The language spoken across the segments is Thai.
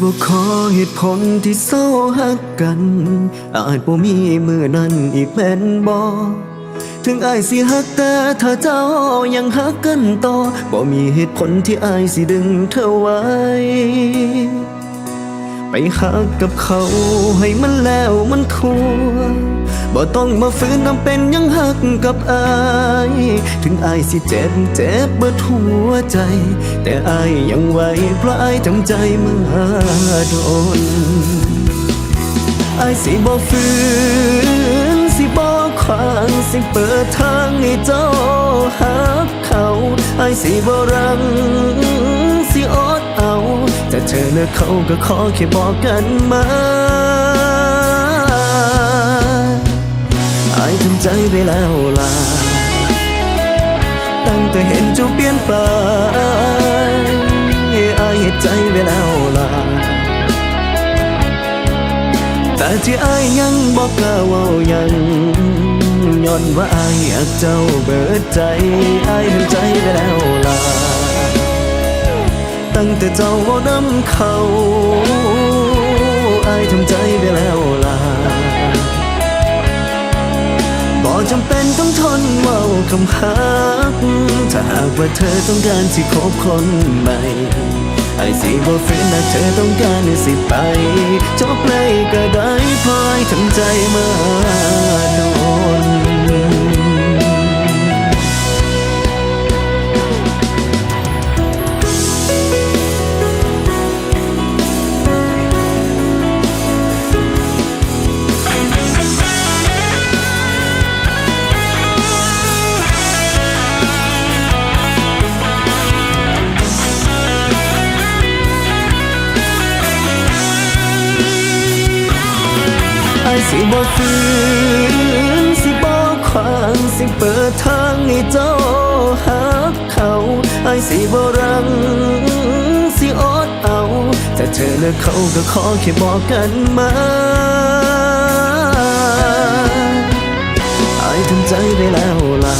บ่ขอเหตุผลที่เศร้าหักกัน อาจบ่มีมือนั้นอีกแม่นบ่ถึงอายสิหักแต่ถ้าเจ้ายังหักกันต่อบ่มีเหตุผลที่อายสิดึงเธอไว้ ไปหักกับเขาให้มันแล้วมันทั่ว บ่ต้องมาฝืนทำเป็นยังหักกับอาย ถึงอายสิเจ็บเจ็บเบิดหัวใจ แต่อายยังไหวเพราะอายจำใจมาโดนอายสิบ่ฝืนสิบ่ขวางสิเปิดทางให้เจ้าหักเขาอายสิบ่รังสิอดเอาจะเธอเลือเขาก็ขอแค่บอกกันมา อายทำใจไปแล้วล่ะตั้งแต่เห็นเจ้าเปลี่ยนไปอายเหตุใจไปแล้วล่ะแต่ที่อายยังบอกกล้าว่ายังย้อนว่าอายอยากเจ้าเบิดใจอายทำใจไปแล้วล่ะตั้งแต่เจ้าว่าน้ำเขา ว้าคำหักถ้าหากว่าเธอต้องการที่คบคนใหม่ไอ้สิบ่ฝืนนะเธอต้องการสิไปจบเลยก็ได้พอยทำใจมาโดน สิบ่ฝืนสิบ่ขวางสิเปิดทางให้เจ้าหักเขาไอ้สิบ่รังสิอดเอาแต่เธอเลือกเขาก็ขอแค่บอกกันมาไอ้ทำใจไปแล้วล่ะ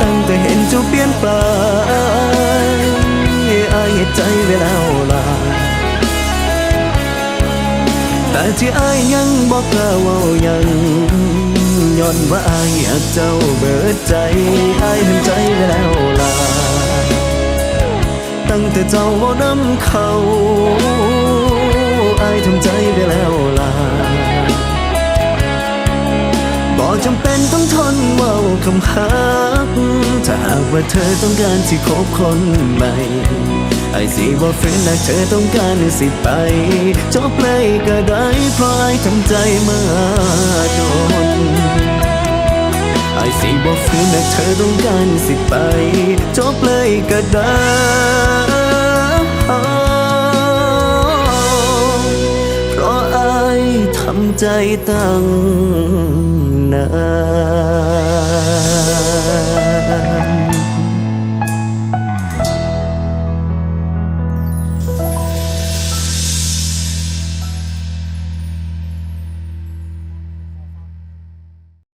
ตั้งแต่เห็นเจ้าเปลี่ยนไปไอ้ใจไปแล้ว ที่อายยังบอกกล้าว่ายังย้อนว่าอายอยากเจ้าเบิดใจอายทำใจไปแล้วล่ะตั้งแต่เจ้าว่าน้ำเขาอายทำใจไปแล้วล่ะ จำเป็นต้องทนเว่าคำหักถ้าหากว่าเธอต้องการที่คบคนใหม่ ไอ้สิบ่ฝืนนะเธอต้องการสิไป จบเลยก็ได้เพราะไอ้ทำใจมาโดนไอ้สิบ่ฝืนนะเธอต้องการสิไป จบเลยก็ได้ ใจตั้งนาน